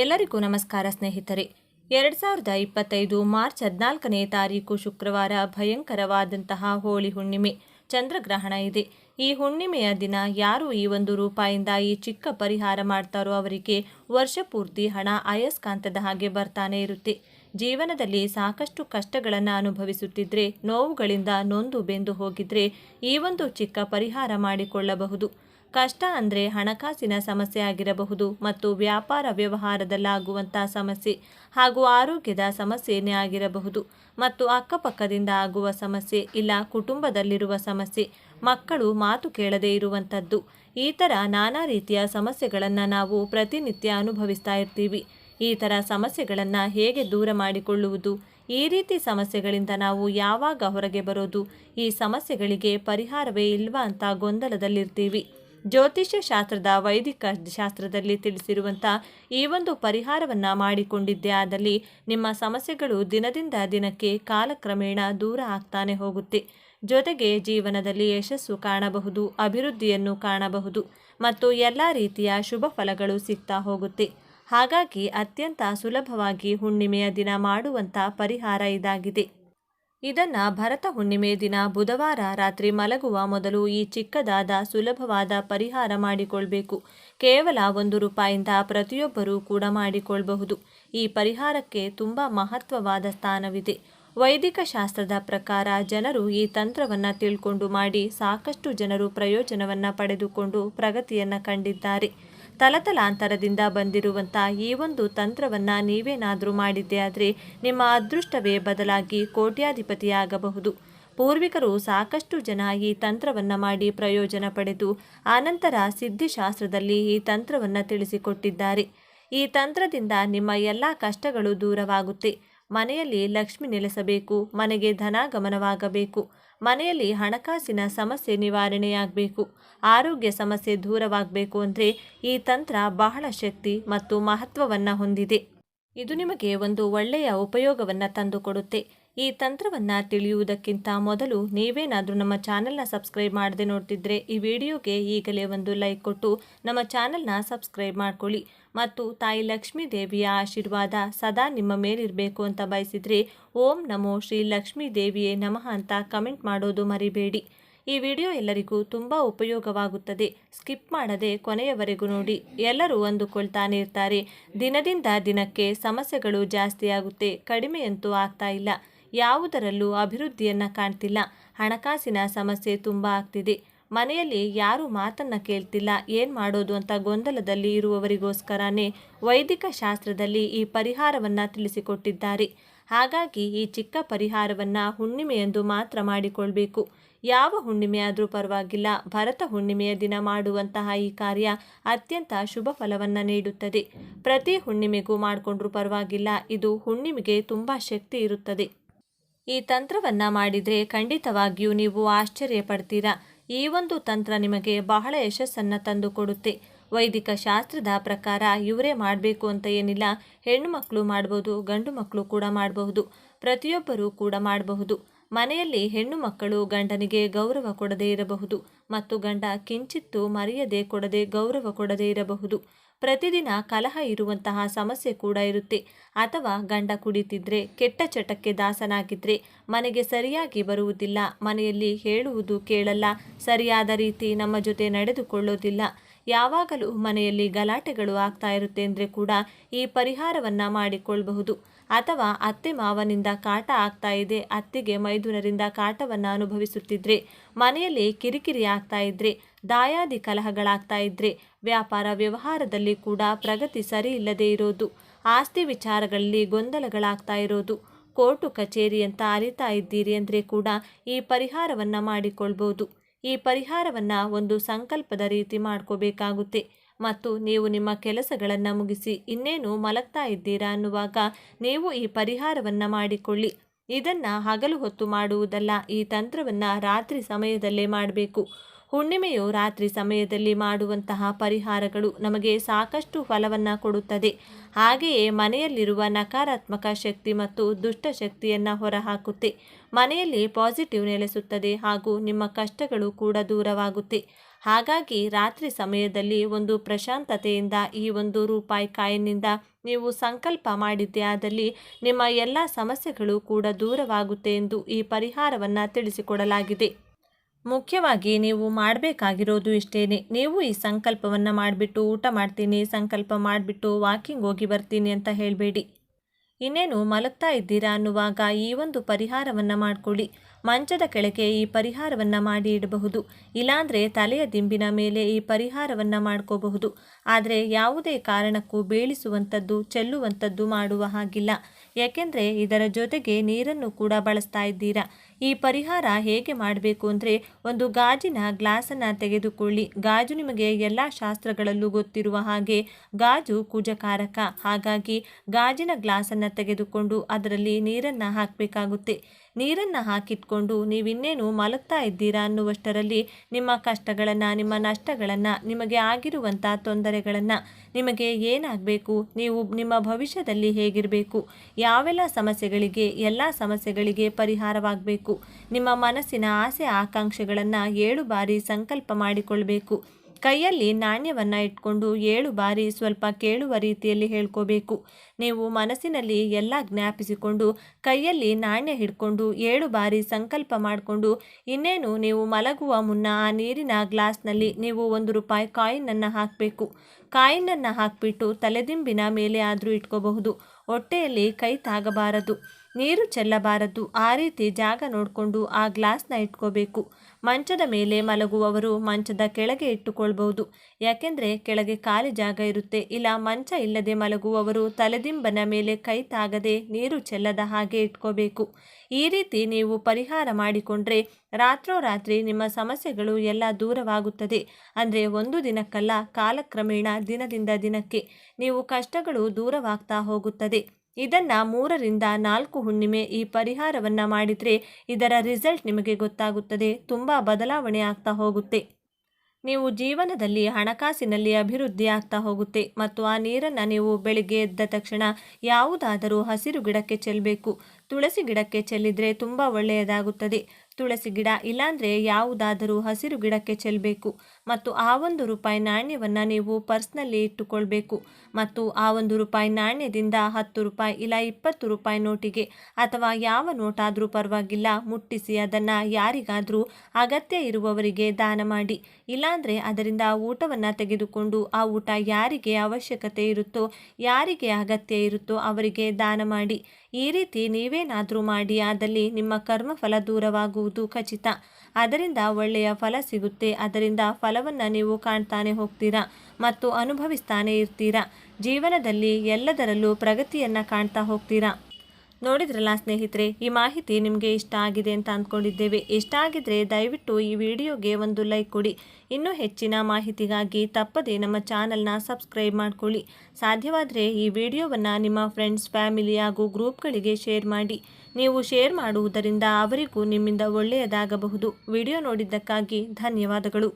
ಎಲ್ಲರಿಗೂ ನಮಸ್ಕಾರ ಸ್ನೇಹಿತರೆ. ಎರಡು ಸಾವಿರದ ಇಪ್ಪತ್ತೈದು ಮಾರ್ಚ್ ಹದಿನಾಲ್ಕನೇ ತಾರೀಕು ಶುಕ್ರವಾರ ಭಯಂಕರವಾದಂತಹ ಹೋಳಿ ಹುಣ್ಣಿಮೆ ಚಂದ್ರಗ್ರಹಣ ಇದೆ. ಈ ಹುಣ್ಣಿಮೆಯ ದಿನ ಯಾರು ಈ ಒಂದು ರೂಪಾಯಿಂದ ಈ ಚಿಕ್ಕ ಪರಿಹಾರ ಮಾಡ್ತಾರೋ ಅವರಿಗೆ ವರ್ಷಪೂರ್ತಿ ಹಣ ಅಯಸ್ಕಾಂತದ ಹಾಗೆ ಬರ್ತಾನೆ ಇರುತ್ತೆ. ಜೀವನದಲ್ಲಿ ಸಾಕಷ್ಟು ಕಷ್ಟಗಳನ್ನು ಅನುಭವಿಸುತ್ತಿದ್ರೆ, ನೋವುಗಳಿಂದ ನೊಂದು ಬೆಂದು ಹೋಗಿದ್ರೆ ಈ ಒಂದು ಚಿಕ್ಕ ಪರಿಹಾರ ಮಾಡಿಕೊಳ್ಳಬಹುದು. ಕಷ್ಟ ಅಂದರೆ ಹಣಕಾಸಿನ ಸಮಸ್ಯೆ ಆಗಿರಬಹುದು ಮತ್ತು ವ್ಯಾಪಾರ ವ್ಯವಹಾರದಲ್ಲಾಗುವಂಥ ಸಮಸ್ಯೆ ಹಾಗೂ ಆರೋಗ್ಯದ ಸಮಸ್ಯೆಯೇ ಆಗಿರಬಹುದು ಮತ್ತು ಅಕ್ಕಪಕ್ಕದಿಂದ ಆಗುವ ಸಮಸ್ಯೆ ಇಲ್ಲ ಕುಟುಂಬದಲ್ಲಿರುವ ಸಮಸ್ಯೆ, ಮಕ್ಕಳು ಮಾತು ಕೇಳದೇ ಇರುವಂಥದ್ದು. ಈ ಥರ ನಾನಾ ರೀತಿಯ ಸಮಸ್ಯೆಗಳನ್ನು ನಾವು ಪ್ರತಿನಿತ್ಯ ಅನುಭವಿಸ್ತಾ ಇರ್ತೀವಿ. ಈ ಥರ ಸಮಸ್ಯೆಗಳನ್ನು ಹೇಗೆ ದೂರ ಮಾಡಿಕೊಳ್ಳುವುದು? ಈ ರೀತಿ ಸಮಸ್ಯೆಗಳಿಂದ ನಾವು ಯಾವಾಗ ಹೊರಗೆ ಬರೋದು? ಈ ಸಮಸ್ಯೆಗಳಿಗೆ ಪರಿಹಾರವೇ ಇಲ್ವಾ ಅಂತ ಗೊಂದಲದಲ್ಲಿರ್ತೀವಿ. ಜ್ಯೋತಿಷ್ಯ ಶಾಸ್ತ್ರದ ವೈದಿಕ ಶಾಸ್ತ್ರದಲ್ಲಿ ತಿಳಿಸಿರುವಂಥ ಈ ಒಂದು ಪರಿಹಾರವನ್ನು ಮಾಡಿಕೊಂಡಿದ್ದೇ. ಆದಲ್ಲಿ ನಿಮ್ಮ ಸಮಸ್ಯೆಗಳು ದಿನದಿಂದ ದಿನಕ್ಕೆ ಕಾಲಕ್ರಮೇಣ ದೂರ ಆಗ್ತಾನೆ ಹೋಗುತ್ತೆ. ಜೊತೆಗೆ ಜೀವನದಲ್ಲಿ ಯಶಸ್ಸು ಕಾಣಬಹುದು, ಅಭಿವೃದ್ಧಿಯನ್ನು ಕಾಣಬಹುದು ಮತ್ತು ಎಲ್ಲ ರೀತಿಯ ಶುಭ ಫಲಗಳು ಸಿಗ್ತಾ ಹೋಗುತ್ತೆ. ಹಾಗಾಗಿ ಅತ್ಯಂತ ಸುಲಭವಾಗಿ ಹುಣ್ಣಿಮೆಯ ದಿನ ಮಾಡುವಂಥ ಪರಿಹಾರ ಇದಾಗಿದೆ. ಇದನ್ನು ಭರತ ಹುಣ್ಣಿಮೆ ದಿನ ಬುಧವಾರ ರಾತ್ರಿ ಮಲಗುವ ಮೊದಲು ಈ ಚಿಕ್ಕದಾದ ಸುಲಭವಾದ ಪರಿಹಾರ ಮಾಡಿಕೊಳ್ಬೇಕು. ಕೇವಲ ಒಂದು ರೂಪಾಯಿಂದ ಪ್ರತಿಯೊಬ್ಬರೂ ಕೂಡ ಮಾಡಿಕೊಳ್ಳಬಹುದು ಈ ಪರಿಹಾರಕ್ಕೆ ತುಂಬ ಮಹತ್ವವಾದ ಸ್ಥಾನವಿದೆ. ವೈದಿಕ ಶಾಸ್ತ್ರದ ಪ್ರಕಾರ ಜನರು ಈ ತಂತ್ರವನ್ನು ತಿಳ್ಕೊಂಡು ಮಾಡಿ ಸಾಕಷ್ಟು ಜನರು ಪ್ರಯೋಜನವನ್ನು ಪಡೆದುಕೊಂಡು ಪ್ರಗತಿಯನ್ನು ಕಂಡಿದ್ದಾರೆ. ತಲತಲಾಂತರದಿಂದ ಬಂದಿರುವಂಥ ಈ ಒಂದು ತಂತ್ರವನ್ನು ನೀವೇನಾದರೂ ಮಾಡಿದ್ದೆ ಆದರೆ ನಿಮ್ಮ ಅದೃಷ್ಟವೇ ಬದಲಾಗಿ ಕೋಟ್ಯಾಧಿಪತಿಯಾಗಬಹುದು. ಪೂರ್ವಿಕರು ಸಾಕಷ್ಟು ಜನ ಈ ತಂತ್ರವನ್ನು ಮಾಡಿ ಪ್ರಯೋಜನ ಪಡೆದು ಆನಂತರ ಸಿದ್ಧಿಶಾಸ್ತ್ರದಲ್ಲಿ ಈ ತಂತ್ರವನ್ನು ತಿಳಿಸಿಕೊಟ್ಟಿದ್ದಾರೆ. ಈ ತಂತ್ರದಿಂದ ನಿಮ್ಮ ಎಲ್ಲ ಕಷ್ಟಗಳು ದೂರವಾಗುತ್ತೆ. ಮನೆಯಲ್ಲಿ ಲಕ್ಷ್ಮಿ ನೆಲೆಸಬೇಕು, ಮನೆಗೆ ಧನಾಗಮನವಾಗಬೇಕು, ಮನೆಯಲ್ಲಿ ಹಣಕಾಸಿನ ಸಮಸ್ಯೆ ನಿವಾರಣೆಯಾಗಬೇಕು, ಆರೋಗ್ಯ ಸಮಸ್ಯೆ ದೂರವಾಗಬೇಕು ಅಂದರೆ ಈ ತಂತ್ರ ಬಹಳ ಶಕ್ತಿ ಮತ್ತು ಮಹತ್ವವನ್ನು ಹೊಂದಿದೆ. ಇದು ನಿಮಗೆ ಒಂದು ಒಳ್ಳೆಯ ಉಪಯೋಗವನ್ನು ತಂದುಕೊಡುತ್ತೆ. ಈ ತಂತ್ರವನ್ನು ತಿಳಿಯುವುದಕ್ಕಿಂತ ಮೊದಲು ನೀವೇನಾದರೂ ನಮ್ಮ ಚಾನೆಲ್ನ ಸಬ್ಸ್ಕ್ರೈಬ್ ಮಾಡದೆ ನೋಡ್ತಿದ್ರೆ ಈ ವಿಡಿಯೋಗೆ ಈಗಲೇ ಒಂದು ಲೈಕ್ ಕೊಟ್ಟು ನಮ್ಮ ಚಾನೆಲ್ನ ಸಬ್ಸ್ಕ್ರೈಬ್ ಮಾಡ್ಕೊಳ್ಳಿ. ಮತ್ತು ತಾಯಿ ಲಕ್ಷ್ಮೀ ದೇವಿಯ ಆಶೀರ್ವಾದ ಸದಾ ನಿಮ್ಮ ಮೇಲಿರಬೇಕು ಅಂತ ಬಯಸಿದರೆ ಓಂ ನಮೋ ಶ್ರೀ ಲಕ್ಷ್ಮೀ ದೇವಿಯೇ ನಮಃ ಅಂತ ಕಮೆಂಟ್ ಮಾಡೋದು ಮರಿಬೇಡಿ. ಈ ವಿಡಿಯೋ ಎಲ್ಲರಿಗೂ ತುಂಬ ಉಪಯೋಗವಾಗುತ್ತದೆ. ಸ್ಕಿಪ್ ಮಾಡದೆ ಕೊನೆಯವರೆಗೂ ನೋಡಿ. ಎಲ್ಲರೂ ಅಂದುಕೊಳ್ತಾನೆ ಇರ್ತಾರೆ. ದಿನದಿಂದ ದಿನಕ್ಕೆ ಸಮಸ್ಯೆಗಳು ಜಾಸ್ತಿಯಾಗುತ್ತೆ. ಕಡಿಮೆಯಂತೂ ಆಗ್ತಾ ಇಲ್ಲ. ಯಾವುದರಲ್ಲೂ ಅಭಿವೃದ್ಧಿಯನ್ನು ಕಾಣ್ತಿಲ್ಲ. ಹಣಕಾಸಿನ ಸಮಸ್ಯೆ ತುಂಬ ಆಗ್ತಿದೆ. ಮನೆಯಲ್ಲಿ ಯಾರು ಮಾತನ್ನು ಕೇಳ್ತಿಲ್ಲ. ಏನು ಮಾಡೋದು ಅಂತ ಗೊಂದಲದಲ್ಲಿ ಇರುವವರಿಗೋಸ್ಕರನೇ ವೈದಿಕ ಶಾಸ್ತ್ರದಲ್ಲಿ ಈ ಪರಿಹಾರವನ್ನು ತಿಳಿಸಿಕೊಟ್ಟಿದ್ದಾರೆ. ಹಾಗಾಗಿ ಈ ಚಿಕ್ಕ ಪರಿಹಾರವನ್ನು ಹುಣ್ಣಿಮೆಯೆಂದು ಮಾತ್ರ ಮಾಡಿಕೊಳ್ಬೇಕು. ಯಾವ ಹುಣ್ಣಿಮೆಯಾದರೂ ಪರವಾಗಿಲ್ಲ. ಭರತ ಹುಣ್ಣಿಮೆಯ ದಿನ ಮಾಡುವಂತಹ ಈ ಕಾರ್ಯ ಅತ್ಯಂತ ಶುಭ ಫಲವನ್ನು ನೀಡುತ್ತದೆ. ಪ್ರತಿ ಹುಣ್ಣಿಮೆಗೂ ಮಾಡಿಕೊಂಡ್ರೂ ಪರವಾಗಿಲ್ಲ. ಇದು ಹುಣ್ಣಿಮೆಗೆ ತುಂಬ ಶಕ್ತಿ ಇರುತ್ತದೆ. ಈ ತಂತ್ರವನ್ನು ಮಾಡಿದರೆ ಖಂಡಿತವಾಗಿಯೂ ನೀವು ಆಶ್ಚರ್ಯ ಪಡ್ತೀರಾ ಈ ಒಂದು ತಂತ್ರ ನಿಮಗೆ ಬಹಳ ಯಶಸ್ಸನ್ನು ತಂದುಕೊಡುತ್ತೆ. ವೈದಿಕ ಶಾಸ್ತ್ರದ ಪ್ರಕಾರ ಇವರೇ ಮಾಡಬೇಕು ಅಂತ ಏನಿಲ್ಲ. ಹೆಣ್ಣು ಮಕ್ಕಳು ಮಾಡ್ಬೋದು, ಗಂಡು ಮಕ್ಕಳು ಕೂಡ ಮಾಡಬಹುದು, ಪ್ರತಿಯೊಬ್ಬರೂ ಕೂಡ ಮಾಡಬಹುದು. ಮನೆಯಲ್ಲಿ ಹೆಣ್ಣು ಮಕ್ಕಳು ಗಂಡನಿಗೆ ಗೌರವ ಕೊಡದೇ ಇರಬಹುದು ಮತ್ತು ಗಂಡ ಕಿಂಚಿತ್ತು ಮರೆಯದೆ ಕೊಡದೆ ಗೌರವ ಕೊಡದೇ ಇರಬಹುದು. ಪ್ರತಿದಿನ ಕಲಹ ಇರುವಂತಹ ಸಮಸ್ಯೆ ಕೂಡ ಇರುತ್ತೆ. ಅಥವಾ ಗಂಡ ಕುಡಿತಿದ್ರೆ, ಕೆಟ್ಟ ಚಟಕ್ಕೆ ದಾಸನಾಗಿದ್ರೆ ಮನೆಗೆ ಸರಿಯಾಗಿ ಬರುವುದಿಲ್ಲ. ಮನೆಯಲ್ಲಿ ಹೇಳುವುದು ಕೇಳಲ್ಲ. ಸರಿಯಾದ ರೀತಿ ನಮ್ಮ ಜೊತೆ ನಡೆದುಕೊಳ್ಳೋದಿಲ್ಲ. ಯಾವಾಗಲೂ ಮನೆಯಲ್ಲಿ ಗಲಾಟೆಗಳು ಆಗ್ತಾ ಇರುತ್ತೆ ಅಂದರೆ ಕೂಡ ಈ ಪರಿಹಾರವನ್ನು ಮಾಡಿಕೊಳ್ಳಬಹುದು ಅಥವಾ ಅತ್ತೆ ಮಾವನಿಂದ ಕಾಟ ಆಗ್ತಾ ಇದೆ, ಅತ್ತಿಗೆ ಮೈದುನರಿಂದ ಕಾಟವನ್ನು ಅನುಭವಿಸುತ್ತಿದ್ರೆ, ಮನೆಯಲ್ಲಿ ಕಿರಿಕಿರಿ ಆಗ್ತಾ ಇದ್ರೆ, ದಾಯಾದಿ ಕಲಹಗಳಾಗ್ತಾ ಇದ್ರೆ, ವ್ಯಾಪಾರ ವ್ಯವಹಾರದಲ್ಲಿ ಕೂಡ ಪ್ರಗತಿ ಸರಿ ಇಲ್ಲದೆ ಇರೋದು, ಆಸ್ತಿ ವಿಚಾರಗಳಲ್ಲಿ ಗೊಂದಲಗಳಾಗ್ತಾ ಇರೋದು, ಕೋರ್ಟು ಕಚೇರಿ ಅಂತ ಅರಿತಾ ಇದ್ದೀರಿ ಅಂದರೆ ಕೂಡ ಈ ಪರಿಹಾರವನ್ನು ಮಾಡಿಕೊಳ್ಬೋದು ಈ ಪರಿಹಾರವನ್ನು ಒಂದು ಸಂಕಲ್ಪದ ರೀತಿ ಮಾಡ್ಕೋಬೇಕಾಗುತ್ತೆ. ಮತ್ತು ನೀವು ನಿಮ್ಮ ಕೆಲಸಗಳನ್ನು ಮುಗಿಸಿ ಇನ್ನೇನು ಮಲಗ್ತಾ ಇದ್ದೀರಾ ಅನ್ನುವಾಗ ನೀವು ಈ ಪರಿಹಾರವನ್ನು ಮಾಡಿಕೊಳ್ಳಿ. ಇದನ್ನು ಹಗಲು ಹೊತ್ತು ಮಾಡುವುದಲ್ಲ, ಈ ತಂತ್ರವನ್ನು ರಾತ್ರಿ ಸಮಯದಲ್ಲೇ ಮಾಡಬೇಕು. ಹುಣ್ಣಿಮೆಯು ರಾತ್ರಿ ಸಮಯದಲ್ಲಿ ಮಾಡುವಂತಹ ಪರಿಹಾರಗಳು ನಮಗೆ ಸಾಕಷ್ಟು ಫಲವನ್ನು ಕೊಡುತ್ತದೆ. ಹಾಗೆಯೇ ಮನೆಯಲ್ಲಿರುವ ನಕಾರಾತ್ಮಕ ಶಕ್ತಿ ಮತ್ತು ದುಷ್ಟಶಕ್ತಿಯನ್ನು ಹೊರಹಾಕುತ್ತೆ. ಮನೆಯಲ್ಲಿ ಪಾಸಿಟಿವ್ ನೆಲೆಸುತ್ತದೆ ಹಾಗೂ ನಿಮ್ಮ ಕಷ್ಟಗಳು ಕೂಡ ದೂರವಾಗುತ್ತೆ. ಹಾಗಾಗಿ ರಾತ್ರಿ ಸಮಯದಲ್ಲಿ ಒಂದು ಪ್ರಶಾಂತತೆಯಿಂದ ಈ ಒಂದು ರೂಪಾಯಿ ಕಾಯಿನಿಂದ ನೀವು ಸಂಕಲ್ಪ ಮಾಡಿದ್ದೇ ಆದಲ್ಲಿ ನಿಮ್ಮ ಎಲ್ಲ ಸಮಸ್ಯೆಗಳು ಕೂಡ ದೂರವಾಗುತ್ತೆ ಎಂದು ಈ ಪರಿಹಾರವನ್ನು ತಿಳಿಸಿಕೊಡಲಾಗಿದೆ. ಮುಖ್ಯವಾಗಿ ನೀವು ಮಾಡಬೇಕಾಗಿರೋದು ಇಷ್ಟೇನೆ. ನೀವು ಈ ಸಂಕಲ್ಪವನ್ನು ಮಾಡಿಬಿಟ್ಟು ಊಟ ಮಾಡ್ತೀನಿ, ಸಂಕಲ್ಪ ಮಾಡಿಬಿಟ್ಟು ವಾಕಿಂಗ್ ಹೋಗಿ ಬರ್ತೀನಿ ಅಂತ ಹೇಳಬೇಡಿ. ಇನ್ನೇನು ಮಲಗ್ತಾ ಇದ್ದೀರಾ ಅನ್ನುವಾಗ ಈ ಒಂದು ಪರಿಹಾರವನ್ನು ಮಾಡಿಕೊಳ್ಳಿ. ಮಂಚದ ಕೆಳಗೆ ಈ ಪರಿಹಾರವನ್ನು ಮಾಡಿ ಇಡಬಹುದು. ಇಲ್ಲಾಂದರೆ ತಲೆಯ ದಿಂಬಿನ ಮೇಲೆ ಈ ಪರಿಹಾರವನ್ನು ಮಾಡ್ಕೋಬಹುದು. ಆದರೆ ಯಾವುದೇ ಕಾರಣಕ್ಕೂ ಬೇಳಿಸುವಂಥದ್ದು, ಚೆಲ್ಲುವಂಥದ್ದು ಮಾಡುವ ಹಾಗಿಲ್ಲ. ಯಾಕೆಂದರೆ ಇದರ ಜೊತೆಗೆ ನೀರನ್ನು ಕೂಡ ಬಳಸ್ತಾ ಇದ್ದೀರಾ? ಈ ಪರಿಹಾರ ಹೇಗೆ ಮಾಡಬೇಕು ಅಂದರೆ ಒಂದು ಗಾಜಿನ ಗ್ಲಾಸನ್ನು ತೆಗೆದುಕೊಳ್ಳಿ. ಗಾಜು ನಿಮಗೆ ಎಲ್ಲ ಶಾಸ್ತ್ರಗಳಲ್ಲೂ ಗೊತ್ತಿರುವ ಹಾಗೆ ಗಾಜು ಕುಜಕಾರಕ. ಹಾಗಾಗಿ ಗಾಜಿನ ಗ್ಲಾಸನ್ನು ತೆಗೆದುಕೊಂಡು ಅದರಲ್ಲಿ ನೀರನ್ನು ಹಾಕಬೇಕಾಗುತ್ತೆ. ನೀರನ್ನು ಹಾಕಿಟ್ಕೊಂಡು ನೀವಿನ್ನೇನು ಮಲಗ್ತಾ ಇದ್ದೀರಾ ಅನ್ನುವಷ್ಟರಲ್ಲಿ ನಿಮ್ಮ ಕಷ್ಟಗಳನ್ನು, ನಿಮ್ಮ ನಷ್ಟಗಳನ್ನು, ನಿಮಗೆ ಆಗಿರುವಂಥ ತೊಂದರೆಗಳನ್ನು ನಿಮಗೆ ಏನಾಗಬೇಕು? ನೀವು ನಿಮ್ಮ ಭವಿಷ್ಯದಲ್ಲಿ ಹೇಗಿರಬೇಕು? ಯಾವೆಲ್ಲ ಸಮಸ್ಯೆಗಳಿಗೆ, ಎಲ್ಲ ಸಮಸ್ಯೆಗಳಿಗೆ ಪರಿಹಾರವಾಗಬೇಕು? ನಿಮ್ಮ ಮನಸ್ಸಿನ ಆಸೆ, ಆಕಾಂಕ್ಷೆಗಳನ್ನು ಏಳು ಬಾರಿ ಸಂಕಲ್ಪ ಮಾಡಿಕೊಳ್ಬೇಕು. ಕೈಯಲ್ಲಿ ನಾಣ್ಯವನ್ನು ಇಟ್ಕೊಂಡು ಏಳು ಬಾರಿ ಸ್ವಲ್ಪ ಕೇಳುವ ರೀತಿಯಲ್ಲಿ ಹೇಳ್ಕೋಬೇಕು. ನೀವು ಮನಸ್ಸಿನಲ್ಲಿ ಎಲ್ಲ ಜ್ಞಾಪಿಸಿಕೊಂಡು ಕೈಯಲ್ಲಿ ನಾಣ್ಯ ಹಿಡ್ಕೊಂಡು ಏಳು ಬಾರಿ ಸಂಕಲ್ಪ ಮಾಡಿಕೊಂಡು ಇನ್ನೇನು ನೀವು ಮಲಗುವ ಮುನ್ನ ಆ ನೀರಿನ ಗ್ಲಾಸ್ನಲ್ಲಿ ನೀವು ಒಂದು ರೂಪಾಯಿ ಕಾಯಿನನ್ನು ಹಾಕಬೇಕು. ಕಾಯಿನನ್ನು ಹಾಕಿಬಿಟ್ಟು ತಲೆದಿಂಬಿನ ಮೇಲೆ ಆದರೂ ಇಟ್ಕೋಬಹುದು. ಹೊಟ್ಟೆಯಲ್ಲಿ ಕೈ ತಾಗಬಾರದು. ನೀರು ಚೆಲ್ಲಬಾರದು. ಆ ರೀತಿ ಜಾಗ ನೋಡಿಕೊಂಡು ಆ ಗ್ಲಾಸ್ನ ಇಟ್ಕೋಬೇಕು. ಮಂಚದ ಮೇಲೆ ಮಲಗುವವರು ಮಂಚದ ಕೆಳಗೆ ಇಟ್ಟುಕೊಳ್ಬಹುದು. ಯಾಕೆಂದರೆ ಕೆಳಗೆ ಖಾಲಿ ಜಾಗ ಇರುತ್ತೆ. ಇಲ್ಲ ಮಂಚ ಇಲ್ಲದೆ ಮಲಗುವವರು ತಲೆದಿಂಬನ ಮೇಲೆ ಕೈ ತಾಗದೆ ನೀರು ಚೆಲ್ಲದ ಹಾಗೆ ಇಟ್ಕೋಬೇಕು. ಈ ರೀತಿ ನೀವು ಪರಿಹಾರ ಮಾಡಿಕೊಂಡ್ರೆ ರಾತ್ರೋರಾತ್ರಿ ನಿಮ್ಮ ಸಮಸ್ಯೆಗಳು ಎಲ್ಲ ದೂರವಾಗುತ್ತದೆ. ಅಂದರೆ ಒಂದು ದಿನಕ್ಕಲ್ಲ, ಕಾಲಕ್ರಮೇಣ ದಿನದಿಂದ ದಿನಕ್ಕೆ. ನೀವು ಕಷ್ಟಗಳು ದೂರವಾಗ್ತಾ ಹೋಗುತ್ತದೆ. ಇದನ್ನು ಮೂರರಿಂದ ನಾಲ್ಕು ಹುಣ್ಣಿಮೆ ಈ ಪರಿಹಾರವನ್ನು ಮಾಡಿದರೆ ಇದರ ರಿಸಲ್ಟ್ ನಿಮಗೆ ಗೊತ್ತಾಗುತ್ತದೆ. ತುಂಬ ಬದಲಾವಣೆ ಆಗ್ತಾ ಹೋಗುತ್ತೆ. ನೀವು ಜೀವನದಲ್ಲಿ ಹಣಕಾಸಿನಲ್ಲಿ ಅಭಿವೃದ್ಧಿ ಆಗ್ತಾ ಹೋಗುತ್ತೆ ಮತ್ತು ಆ ನೀರನ್ನು ನೀವು ಬೆಳಿಗ್ಗೆ ಎದ್ದ ತಕ್ಷಣ ಯಾವುದಾದರೂ ಹಸಿರು ಗಿಡಕ್ಕೆ ಚೆಲ್ಲಬೇಕು ತುಳಸಿ ಗಿಡಕ್ಕೆ ಚೆಲ್ಲಿದರೆ ತುಂಬ ಒಳ್ಳೆಯದಾಗುತ್ತದೆ. ತುಳಸಿ ಗಿಡ, ಇಲ್ಲಾಂದರೆ ಯಾವುದಾದರೂ ಹಸಿರು ಗಿಡಕ್ಕೆ ಚೆಲ್ಲಬೇಕು ಮತ್ತು ಆ ಒಂದು ರೂಪಾಯಿ ನಾಣ್ಯವನ್ನು ನೀವು ಪರ್ಸ್ನಲ್ಲಿ ಇಟ್ಟುಕೊಳ್ಬೇಕು. ಮತ್ತು ಆ ಒಂದು ರೂಪಾಯಿ ನಾಣ್ಯದಿಂದ ಹತ್ತು ರೂಪಾಯಿ ಇಲ್ಲ ಇಪ್ಪತ್ತು ರೂಪಾಯಿ ನೋಟಿಗೆ ಅಥವಾ ಯಾವ ನೋಟಾದರೂ ಪರವಾಗಿಲ್ಲ, ಮುಟ್ಟಿಸಿ ಅದನ್ನು ಯಾರಿಗಾದರೂ ಅಗತ್ಯ ಇರುವವರಿಗೆ ದಾನ ಮಾಡಿ. ಇಲ್ಲಾಂದರೆ ಅದರಿಂದ ಊಟವನ್ನು ತೆಗೆದುಕೊಂಡು ಆ ಊಟ ಯಾರಿಗೆ ಅವಶ್ಯಕತೆ ಇರುತ್ತೋ, ಯಾರಿಗೆ ಅಗತ್ಯ ಇರುತ್ತೋ ಅವರಿಗೆ ದಾನ ಮಾಡಿ. ಈ ರೀತಿ ನೀವೇನಾದರೂ ಮಾಡಿ ಆದಲ್ಲಿ ನಿಮ್ಮ ಕರ್ಮಫಲ ದೂರವಾಗುವುದು ಖಚಿತ. ಅದರಿಂದ ಒಳ್ಳೆಯ ಫಲ ಸಿಗುತ್ತೆ. ಅದರಿಂದ ಫಲವನ್ನು ನೀವು ಕಾಣ್ತಾನೆ ಹೋಗ್ತೀರಾ ಮತ್ತು ಅನುಭವಿಸ್ತಾನೆ ಇರ್ತೀರಾ. ಜೀವನದಲ್ಲಿ ಎಲ್ಲದರಲ್ಲೂ ಪ್ರಗತಿಯನ್ನು ಕಾಣ್ತಾ ಹೋಗ್ತೀರಾ. ನೋಡಿದ್ರಲ್ಲ ಸ್ನೇಹಿತರೆ, ಈ ಮಾಹಿತಿ ನಿಮಗೆ ಇಷ್ಟ ಆಗಿದೆ ಅಂತ ಅಂದ್ಕೊಂಡಿದ್ದೇವೆ. ಇಷ್ಟ ಆಗಿದ್ರೆ ದಯವಿಟ್ಟು ಈ ವಿಡಿಯೋಗೆ ಒಂದು ಲೈಕ್ ಕೊಡಿ. ಇನ್ನೂ ಹೆಚ್ಚಿನ ಮಾಹಿತಿಗಾಗಿ ತಪ್ಪದೆ ನಮ್ಮ ಚಾನಲ್ನ ಸಬ್ಸ್ಕ್ರೈಬ್ ಮಾಡಿಕೊಳ್ಳಿ. ಸಾಧ್ಯವಾದರೆ ಈ ವಿಡಿಯೋವನ್ನು ನಿಮ್ಮ ಫ್ರೆಂಡ್ಸ್, ಫ್ಯಾಮಿಲಿ ಹಾಗೂ ಗ್ರೂಪ್ಗಳಿಗೆ ಶೇರ್ ಮಾಡಿ. ನೀವು ಶೇರ್ ಮಾಡುವುದರಿಂದ ಅವರಿಗೂ ನಿಮ್ಮಿಂದ ಒಳ್ಳೆಯದಾಗಬಹುದು. ವಿಡಿಯೋ ನೋಡಿದ್ದಕ್ಕಾಗಿ ಧನ್ಯವಾದಗಳು.